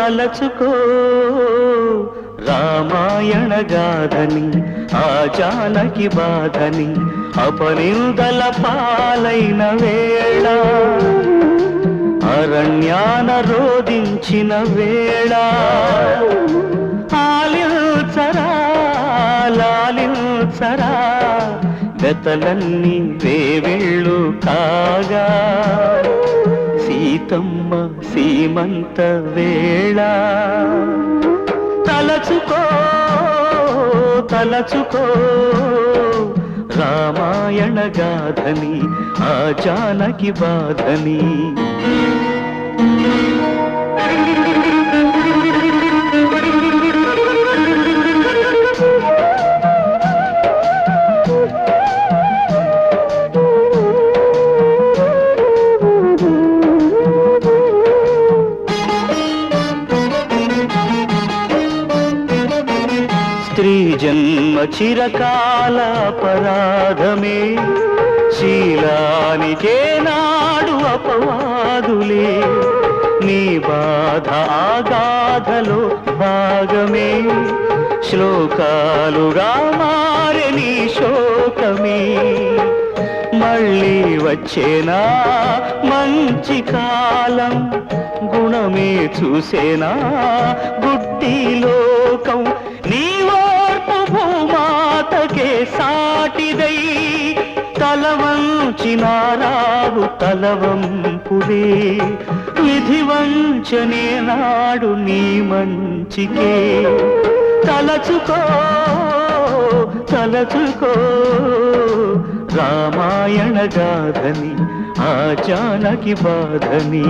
తలచుకో. రామాయణ గాథని ఆ జానకి బాధని అపనిందల పాలైన వేళ. అరణ్యాన రోధించిన వేళ. ఆలించరా లాలించరా వెతలన్నీ వేవిళ్ళు కాగా. సీతమ్మ సీమంత వేళ. తలచుకో తలచుకో. రామాయణ గాథని ఆ జానకి బాధని స్త్రీ జన్మ చిరకాల అపరాధమే శీలానికే నాడు అపవాదులే. నీ బాధ ఆగాధలో భాగమే. శ్లోకాలుగా మారే నీ శోకమే. మళ్ళీ వచ్చేనా మంచి కాలం? గుణమే చూసేనా గుడ్డి లోకం? సాటిదై తల వంచిన రావు తలవంపులే విధి నాడు నీ మంచికే. తలచుకో తలచుకో. రామాయణ గాథని ఆ జానకి బాధని.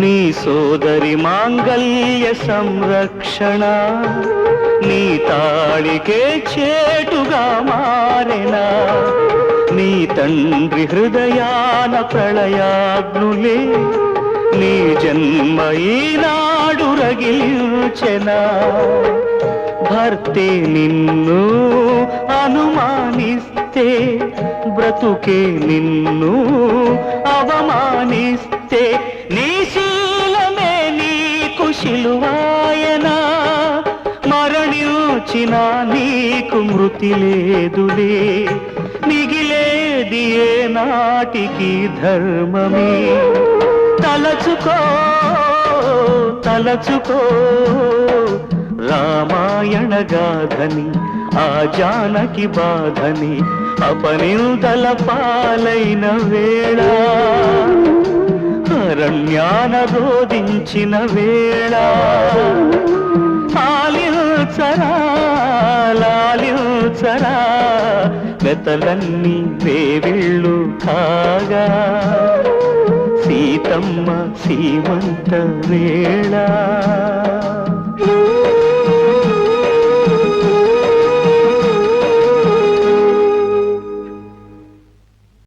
నీ సోదరి మాంగల్య సంరక్షణ నీ తాళికే చేటుగా మారెనా నీ తండ్రి హృదయాన ప్రళయాగ్నులే నీ జన్మ ఈనాడు రగిల్చెనా. భర్తే నిన్ను అనుమానిస్తే బ్రతుకే నిన్ను అవమానిస్తే నీ శిలువాయనా మరణించిన నీకు మృతి లేదులే. మిగిలేది ఏ నాటికి ధర్మమే. తలచుకో తలచుకో. రామాయణ గాథని ఆ జానకి బాధని అపనిందల పాలైన వేళ. అరణ్యాన రోధించిన వేళ ఆలించరా లాలించరా వెతలన్నీ వేవిళ్ళు కాగా. సీతమ్మ సీమంత వేళ.